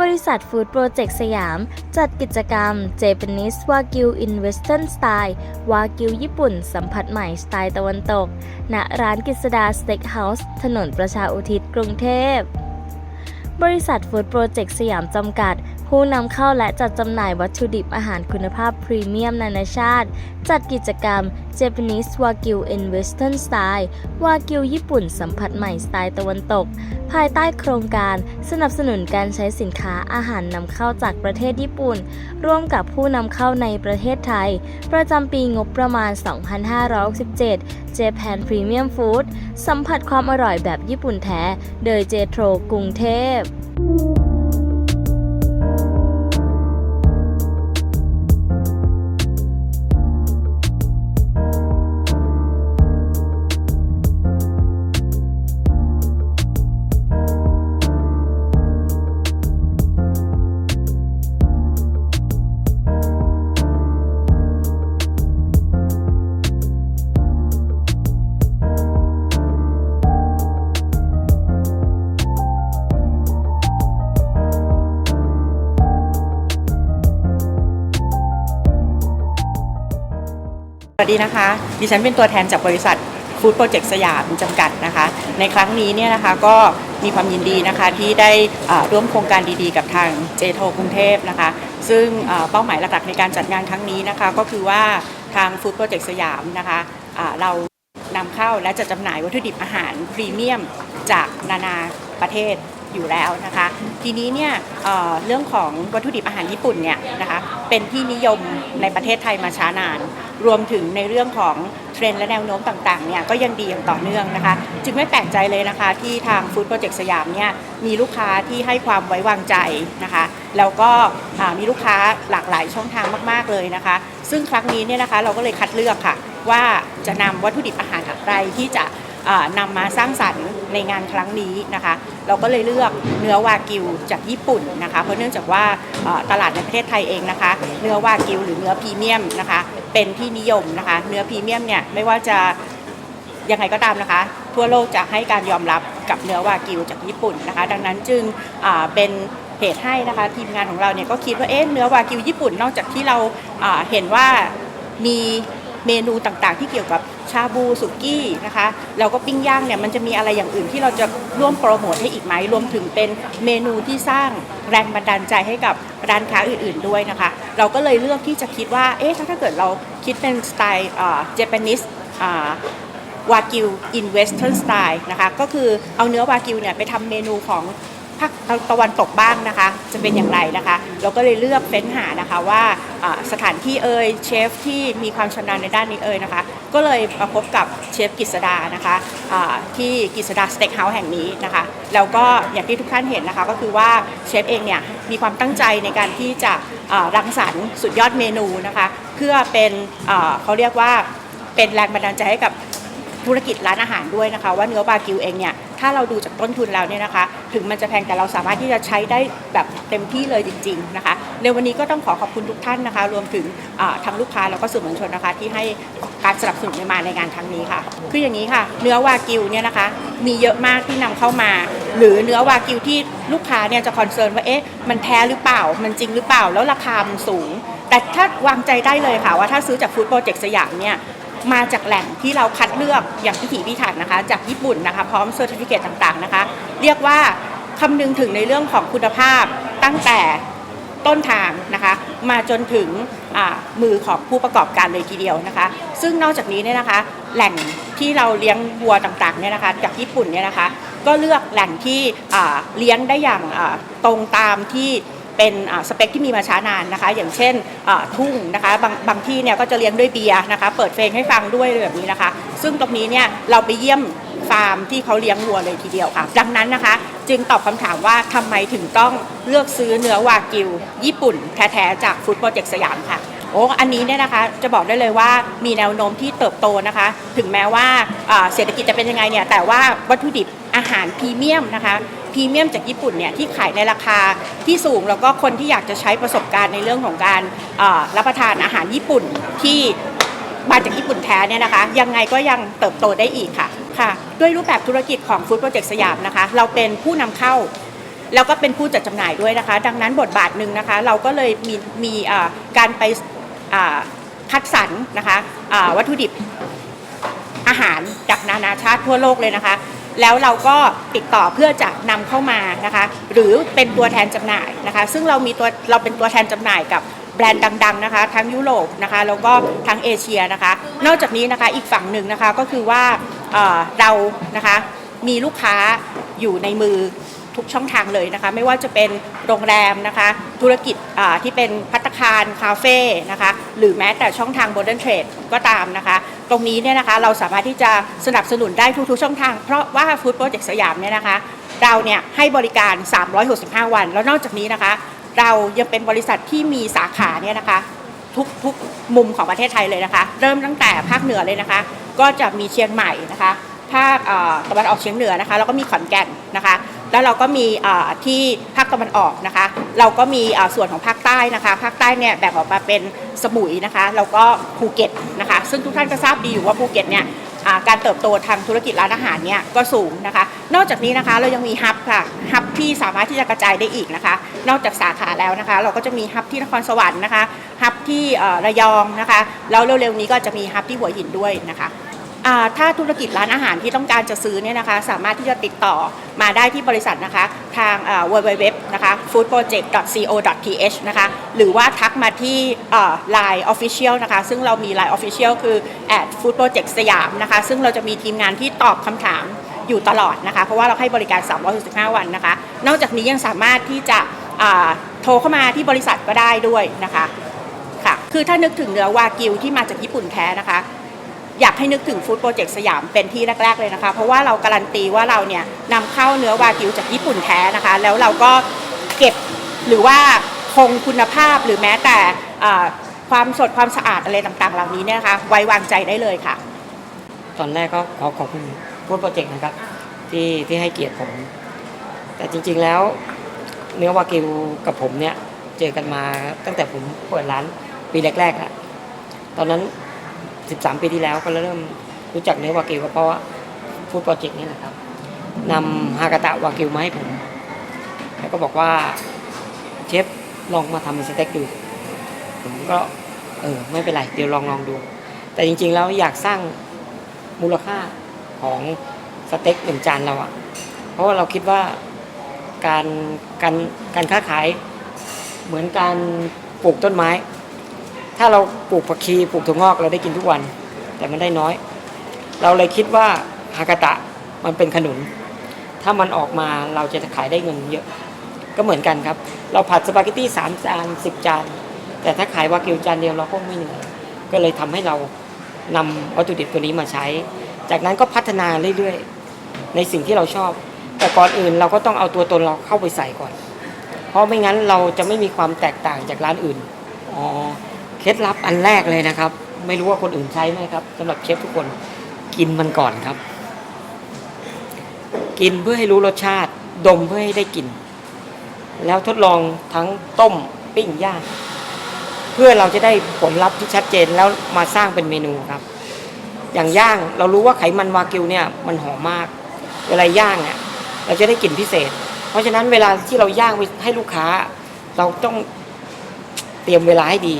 บริษัทฟู้ดโปรเจกต์สยาม จัดกิจกรรม Japanese Wagyu in Western Style วากิวญี่ปุ่น สัมผัสใหม่สไตล์ตะวันตก ณ ร้านกิษดาสเต็กเฮาส์ถนนประชาอุทิศกรุงเทพบริษัทฟู้ดโปรเจกต์สยามจำกัด ผู้นำเข้าและจัดจำหน่ายวัตถุดิบอาหารคุณภาพพรีเมียมนานาชาติ จัดกิจกรรม Japanese Wagyu in Western Style วากิวญี่ปุ่นสัมผัสใหม่สไตล์ตะวันตก ภายใต้โครงการสนับสนุนการใช้สินค้าอาหารนำเข้าจากประเทศญี่ปุ่น ร่วมกับผู้นำเข้าในประเทศไทย ประจำปีงบประมาณ 2567 Japan Premium Food สัมผัสความอร่อยแบบญี่ปุ่นแท้ โดยเจโทรกรุงเทพ สดีนะคะ ดิฉันเป็นตัวแทนจากบริษัทฟู้ดโปรเจกต์สยามจำกัดนะคะ ในครั้งนี้เนี่ยนะคะก็มีความยินดีนะคะที่ได้ร่วมโครงการดีๆ กับทางเจโทกรุงเทพนะคะ ซึ่งเป้าหมายหลักๆในการจัดงานครั้งนี้นะคะ ก็คือว่าทางฟู้ดโปรเจกต์สยามนะคะเรานำเข้าและจะจำหน่ายวัตถุดิบอาหารพรีเมียมจากนานาประเทศอยู่แล้วนะคะ ทีนี้เนี่ยเเรื่องของวัตถุดิบอาหารญี่ปุ่นเนี่ยนะคะเป็นที่นิยมในประเทศไทยมาช้านาน รวมถึงในเรื่องของเทรนด์และแนวโน้มต่างๆเนี่ยก็ยังดีอย่างต่อเนื่องนะคะ จึงไม่แปลกใจเลยนะคะ ที่ทางฟู้ดโปรเจกต์สยามเนี่ยมีลูกค้าที่ให้ความไว้วางใจนะคะ แล้วก็มีลูกค้าหลากหลายช่องทางมากๆเลยนะคะ ซึ่งครั้งนี้เนี่ยนะคะเราก็เลยคัดเลือกค่ะ ว่าจะนำวัตถุดิบอาหารอะไรที่จะ นำมาสร้างสรรค์ในงานครั้งนี้นะคะ เราก็เลยเลือกเนื้อวากิวจากญี่ปุ่นนะคะ เพราะเนื่องจากว่าตลาดในประเทศไทยเองนะคะ เนื้อวากิวหรือเนื้อพรีเมียมนะคะ เป็นที่นิยมนะคะ เนื้อพรีเมียมเนี่ยไม่ว่าจะยังไงก็ตามนะคะ ทั่วโลกจะให้การยอมรับกับเนื้อวากิวจากญี่ปุ่นนะคะ ดังนั้นจึงเป็นเหตุให้นะคะทีมงานของเราเนี่ยก็คิดว่าเอ๊ะเนื้อวากิวญี่ปุ่นนอกจากที่เราเห็นว่ามี เมนูต่างๆ ที่เกี่ยวกับชาบูสุกี้นะคะแล้วก็ปิ้งย่างเนี่ยมันจะมีอะไรอย่างอื่นที่เราจะร่วมโปรโมทให้อีกไหมรวมถึงเป็นเมนูที่สร้างแรงบันดาลใจให้กับร้านค้าอื่น ๆด้วยนะคะ เราก็เลยเลือกที่จะคิดว่าเอ๊ะถ้าเกิดเราคิดเป็นสไตล์เจแปนิสวากิวอินเวสเทิร์นสไตล์นะคะก็คือเอาเนื้อวากิวเนี่ยไปทำเมนูของ ภาคตะวันตกบ้างนะคะ จะเป็นอย่างไรนะคะ เราก็เลยเลือกเฟ้นหานะคะว่าสถานที่เอ่ยเชฟที่มีความชำนาญในด้านนี้เอ่ยนะคะ ก็เลยมาพบกับเชฟกฤษดานะคะอ่าที่กฤษดาสเต็กเฮาส์แห่งนี้นะคะ แล้วก็อย่างที่ทุกท่านเห็นนะคะ ก็คือว่าเชฟเองเนี่ยมีความตั้งใจในการที่จะรังสรรค์สุดยอดเมนูนะคะ เพื่อเป็นเขาเรียกว่าเป็นแรงบันดาลใจให้กับ ธุรกิจร้านอาหารด้วยนะคะ ว่าเนื้อบากิวเองเนี่ยถ้าเราดูจากต้นทุนแล้วเนี่ยนะคะ ถึงมันจะแพงแต่เราสามารถที่จะใช้ได้แบบเต็มที่เลยจริง ๆนะคะ ในวันนี้ก็ต้องขอขอบคุณทุกท่านนะคะ รวมถึงอ่าทางลูกค้าแล้วก็สื่อมวลชนนะคะ ที่ให้การสนับสนุนมาในงานครั้งนี้ค่ะ คืออย่างนี้ค่ะ เนื้อวากิวเนี่ยนะคะ มีเยอะมากที่นำเข้ามา หรือเนื้อวากิวที่ลูกค้าเนี่ยจะคอนเซิร์นว่าเอ๊ะมันแท้หรือเปล่า มันจริงหรือเปล่าแล้วราคามันสูง แต่ถ้าวางใจได้เลยค่ะว่าถ้าซื้อจากฟู้ดโปรเจกต์สยามเนี่ย มาจากแหล่งที่เราคัดเลือกอย่างพิถีพิถันนะคะ จากญี่ปุ่นนะคะ พร้อมเซอร์ติฟิเคตต่างๆนะคะ เรียกว่าคำนึงถึงในเรื่องของคุณภาพตั้งแต่ต้นทางนะคะ มาจนถึงมือของผู้ประกอบการเลยทีเดียวนะคะ ซึ่งนอกจากนี้เนี่ยนะคะ แหล่งที่เราเลี้ยงวัวต่างๆเนี่ยนะคะ จากญี่ปุ่นเนี่ยนะคะ ก็เลือกแหล่งที่เลี้ยงได้อย่างตรงตามที่ เป็นสเปคที่มีมาช้านานนะคะ อย่างเช่นทุ่งนะคะบางบางที่เนี่ยก็จะเลี้ยงด้วยเบียร์นะคะ เปิดเพลงให้ฟังด้วยแบบนี้นะคะ ซึ่งตรงนี้เนี่ยเราไปเยี่ยมฟาร์มที่เขาเลี้ยงวัวเลยทีเดียวค่ะ ดังนั้นนะคะ จึงตอบคำถามว่าทำไมถึงต้องเลือกซื้อเนื้อวากิว ญี่ปุ่นแท้ๆจากฟู้ดโปรเจกต์สยามค่ะโอ้อันนี้เนี่ยนะคะจะบอกได้เลยว่ามีแนวโน้มที่เติบโตนะคะ ถึงแม้ว่าเศรษฐกิจจะเป็นยังไงเนี่ยแต่ว่าวัตถุดิบอาหารพรีเมียมนะคะ พรีเมียมจากญี่ปุ่นเนี่ยที่ขายในราคาที่สูงแล้วก็คนที่อยากจะใช้ประสบการณ์ในเรื่องของการรับประทานอาหารญี่ปุ่นที่มาจากญี่ปุ่นแท้เนี่ยนะคะ ยังไงก็ยังเติบโตได้อีกค่ะค่ะ ด้วยรูปแบบธุรกิจของฟู้ดโปรเจกต์สยามนะคะ เราเป็นผู้นำเข้า แล้วก็เป็นผู้จัดจำหน่ายด้วยนะคะ ดังนั้นบทบาทหนึ่งนะคะ เราก็เลยมีมีการไปคัดสรรนะคะวัตถุดิบอาหารจากนานาชาติทั่วโลกเลยนะคะ แล้วเราก็ติดต่อเพื่อจะนำเข้ามานะคะ หรือเป็นตัวแทนจำหน่ายนะคะ ซึ่งเรามีตัวเราเป็นตัวแทนจำหน่ายกับแบรนด์ดัง ๆ นะคะ ทั้งยุโรปนะคะแล้วก็ทั้งเอเชียนะคะ นอกจากนี้นะคะอีกฝั่งหนึ่งนะคะก็คือว่าเเรานะคะมีลูกค้าอยู่ในมือ ทุกช่องทางเลยนะคะ ไม่ว่าจะเป็นโรงแรมนะคะ ธุรกิจที่เป็นพัตตาคารคาเฟ่นะคะ หรือแม้แต่ช่องทางโ o เดิร์นเทรดก็ตามนะคะ ตรงนี้เนี่ยนะคะเราสามารถที่จะสนับสนุนได้ทุกๆช่องทาง เพราะว่าฟู้ดโปรเจกต์สยามเนี่ยนะคะเราเนี่ยให้บริการ 365 วัน แล้วนอกจากนี้นะคะ เรายังเป็นบริษัทที่มีสาขาเนี่ยนะคะทุกทุกมุมของประเทศไทยเลยนะคะ เริ่มตั้งแต่ภาคเหนือเลยนะคะ ก็จะมีเชียงใหม่นะคะ ภาคตะวันออกเฉียงเหนือนะคะ แล้วก็มีขอนแก่นนะคะ แล้วเราก็มีที่ภาคตะวันออกนะคะ เราก็มีส่วนของภาคใต้นะคะ ภาคใต้เนี่ยแบ่งออกมาเป็นสมุยนะคะ แล้วก็ภูเก็ตนะคะ ซึ่งทุกท่านก็ทราบดีอยู่ว่าภูเก็ตเนี่ยการเติบโตทางธุรกิจร้านอาหารเนี่ยก็สูงนะคะ นอกจากนี้นะคะเรายังมีฮับค่ะฮับที่สามารถที่จะกระจายได้อีกนะคะ นอกจากสาขาแล้วนะคะ เราก็จะมีฮับที่นครสวรรค์นะคะฮับที่ระยองนะคะแล้วเร็วๆนี้ก็จะมีฮับที่หัวหินด้วยนะคะ ถ้าธุรกิจร้านอาหารที่ต้องการจะซื้อเนี่ยนะคะ สามารถที่จะติดต่อมาได้ที่บริษัทนะคะ ทางเว็บไซต์นะคะ foodproject.co.th นะคะหรือว่าทักมาที่เอ่อ Line Official นะคะ ซึ่งเรามี Line Official คือ at food project สยามนะคะ ซึ่งเราจะมีทีมงานที่ตอบคำถามอยู่ตลอดนะคะ เพราะว่าเราให้บริการ 365 วันนะคะ นอกจากนี้ยังสามารถที่จะโทรเข้ามาที่บริษัทก็ได้ด้วยนะคะค่ะคือถ้านึกถึงเนื้อวากิวที่มาจากญี่ปุ่นแท้นะคะ อยากให้นึกถึงฟู้ดโปรเจกต์สยามเป็นที่แรก ๆเลยนะคะ เพราะว่าเราการันตีว่าเราเนี่ยนำเข้าเนื้อวากิวจากญี่ปุ่นแท้นะคะ แล้วเราก็เก็บหรือว่าคงคุณภาพหรือแม้แต่ความสดความสะอาดอะไรต่างๆ เหล่านี้เนี่ยนะคะไว้วางใจได้เลยค่ะ ตอนแรกก็ขอขอบคุณพูดโปรเจกต์นะครับ ที่ที่ให้เกียรติผม แต่จริงๆแล้วเนื้อวากิวกับผมเนี่ยเจอกันมาตั้งแต่ผมเปิดร้านปีแรกๆอะตอนนั้น 13 ปีที่แล้วก็เริ่มรู้จักเนื้อวากิวก็เพราะว่าฟูดโปรเจกต์นี่แหละครับนำฮากาตะวากิวมาให้ผม แล้วก็บอกว่าเชฟลองมาทำเป็นสเต็กดู ผมก็เออไม่เป็นไร เดี๋ยวลองลองดู แต่จริงๆแล้วอยากสร้างมูลค่าของสเต็กหนึ่งจานเราอะเพราะว่าเราคิดว่าการการการค้าขายเหมือนการปลูกต้นไม้ ถ้าเราปลูกผักชีปลูกถั่วงอกเราได้กินทุกวัน แต่มันได้น้อย เราเลยคิดว่าฮากาตะมันเป็นขนุน ถ้ามันออกมาเราจะขายได้เงินเยอะ ก็เหมือนกันครับ เราผัดสปาเกตตี้สามจานสิบจาน แต่ถ้าขายวากิวจานเดียวเราก็ไม่เหนื่อยก็เลยทำให้เรานำวัตถุดิบตัวนี้มาใช้ จากนั้นก็พัฒนาเรื่อยๆ ในสิ่งที่เราชอบ แต่ก่อนอื่นเราก็ต้องเอาตัวตนเราเข้าไปใส่ก่อน เพราะไม่งั้นเราจะไม่มีความแตกต่างจากร้านอื่น อ๋อ เคล็ดลับอันแรกเลยนะครับ ไม่รู้ว่าคนอื่นใช้ไหมครับสำหรับเชฟทุกคนกินมันก่อนครับ กินเพื่อให้รู้รสชาติ ดมเพื่อให้ได้กลิ่นแล้วทดลองทั้งต้มปิ้งย่างเพื่อเราจะได้ผลลัพธ์ที่ชัดเจนแล้วมาสร้างเป็นเมนูครับ อย่างย่างเรารู้ว่าไขมันวากิวเนี่ยมันหอมมาก เวลาย่างเนี่ยเราจะได้กลิ่นพิเศษ เพราะฉะนั้นเวลาที่เราย่างให้ลูกค้า เราต้องเตรียมเวลาให้ดี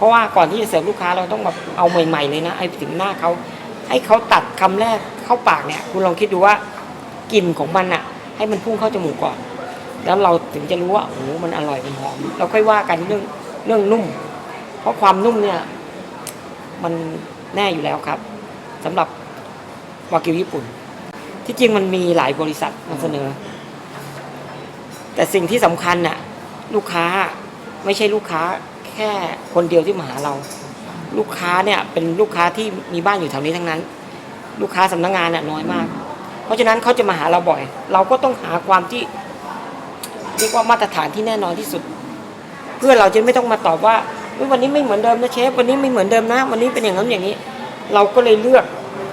เพราะว่าก่อนที่จะเสิร์ฟลูกค้าเราต้องแบบเอาใหม่ๆเลยนะไอ้ถึงหน้าเขาให้เขาตัดคำแรกเข้าปากเนี่ย คุณลองคิดดูว่ากลิ่นของมันอะให้มันพุ่งเข้าจมูกก่อน แล้วเราถึงจะรู้ว่าโอ้โหมันอร่อยมันหอมเราค่อยว่ากันเรื่องเรื่องนุ่ม เพราะความนุ่มเนี่ย มันแน่อยู่แล้วครับสำหรับวากิวญี่ปุ่น ที่จริงมันมีหลายบริษัทมาเสนอ แต่สิ่งที่สำคัญน่ะ ลูกค้าไม่ใช่ลูกค้า ค่คนเดียวที่มาหาเรา ลูกค้าเนี่ยเป็นลูกค้าที่มีบ้านอยู่แถวนี้ทั้งนั้น ลูกค้าสำนักงานน่ะน้อยมาก เพราะฉะนั้นเขาจะมาหาเราบ่อย เราก็ต้องหาความที่เรียกว่ามาตรฐานที่แน่นอนที่สุด เพื่อเราจะไม่ต้องมาตอบว่าวันนี้ไม่เหมือนเดิมนะเชฟวันนี้ไม่เหมือนเดิมนะ วันนี้เป็นอย่างนั้นอย่างนี้ เราก็เลยเลือก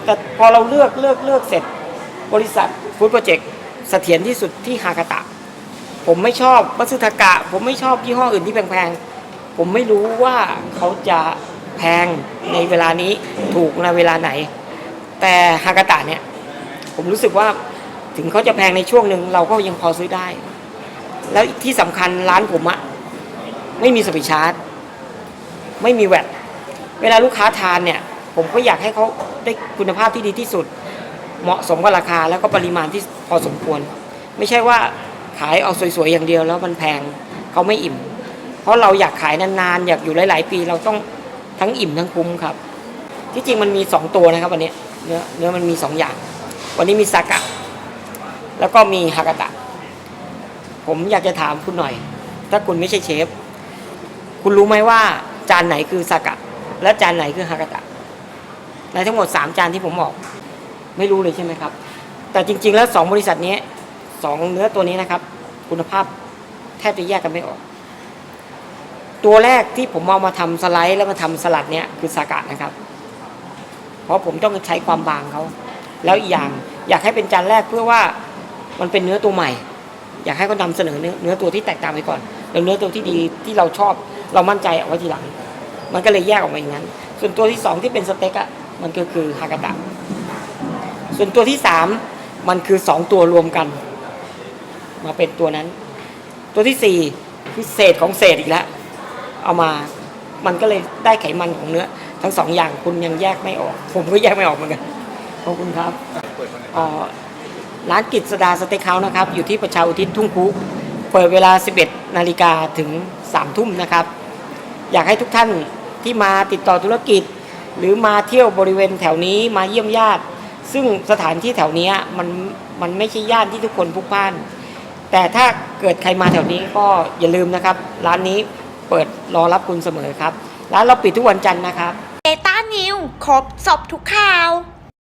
แต่พอเราเลือกเลือกเลือกเสร็จ บริษัทฟู้ดโปรเจกต์เสถียรที่สุดที่ฮากาตะ ผมไม่ชอบมัตสึทกะ ผมไม่ชอบยี่ห้ออื่นที่แพงๆ ผมไม่รู้ว่าเขาจะแพงในเวลานี้ถูกในเวลาไหน แต่ฮากาตะเนี่ย ผมรู้สึกว่าถึงเขาจะแพงในช่วงหนึ่งเราก็ยังพอซื้อได้ แล้วที่สำคัญร้านผมอะไม่มีสวิชาร์จ ไม่มีแวตเวลาลูกค้าทานเนี่ย ผมก็อยากให้เขาได้คุณภาพที่ดีที่สุด เหมาะสมกับราคาแล้วก็ปริมาณที่พอสมควร ไม่ใช่ว่าขายเอาสวยๆอย่างเดียวแล้วมันแพงเขาไม่อิ่ม ราะเราอยากขายนานๆ อยากอยู่หลาย ๆ ปีเราต้องทั้งอิ่มทั้งคุ้มครับ ที่จริงมันมี 2 ตัวนะครับวันนี้เนื้อเนื้อมันมี 2 อย่าง วันนี้มีซากะ แล้วก็มีฮากาตะ ผมอยากจะถามคุณหน่อย ถ้าคุณไม่ใช่เชฟ คุณรู้ไหมว่าจานไหนคือซากะ และจานไหนคือฮากาตะ ในทั้งหมด 3 จานที่ผมบอก ไม่รู้เลยใช่ไหมครับ แต่จริง ๆ แล้ว 2 บริษัทนี้สองเนื้อตัวนี้นะครับ คุณภาพแทบจะแยกกันไม่ออก ตัวแรกที่ผมเอามาทำสไลด์แล้วมาทำสลัดเนี่ยคือซากะนะครับ เพราะผมต้องใช้ความบางเขาแล้วอีกอย่างอยากให้เป็นจานแรกเพื่อว่ามันเป็นเนื้อตัวใหม่ อยากให้เขานำเสนอเนื้อเนื้อตัวที่แตกต่างไปก่อนแล้วเนื้อตัวที่ดีที่เราชอบเรามั่นใจเอาไว้ทีหลัง มันก็เลยแยกออกมาอย่างนั้น ส่วนตัวที่สองที่เป็นสเต็กอะมันก็คือฮากาตะส่วนตัวที่สามมันคือสองตัวรวมกัน มาเป็นตัวนั้น ตัวที่สี่คือเศษของเศษอีกแล้ว เอามา มันก็เลยได้ไขมันของเนื้อ ทั้งสองอย่างคุณยังแยกไม่ออก ผมก็แยกไม่ออกเหมือนกันขอบคุณครับเอ่อร้านกิจสดาสเต็กเฮาส์นะครับ อยู่ที่ประชาอุทิศทุ่งคุเปิดเวลา 11 นาฬิกาถึง 3 ทุ่มนะครับ อยากให้ทุกท่านที่มาติดต่อธุรกิจ หรือมาเที่ยวบริเวณแถวนี้มาเยี่ยมญาติ ซึ่งสถานที่แถวเนี้ยมันมันไม่ใช่ย่านที่ทุกคนพลุกพล่าน แต่ถ้าเกิดใครมาแถวนี้ก็อย่าลืมนะครับ ร้านนี้ เปิดรอรับคุณเสมอครับ ร้านเราปิดทุกวันจันทร์นะครับ เดต้านิวครบสอบทุกข่าว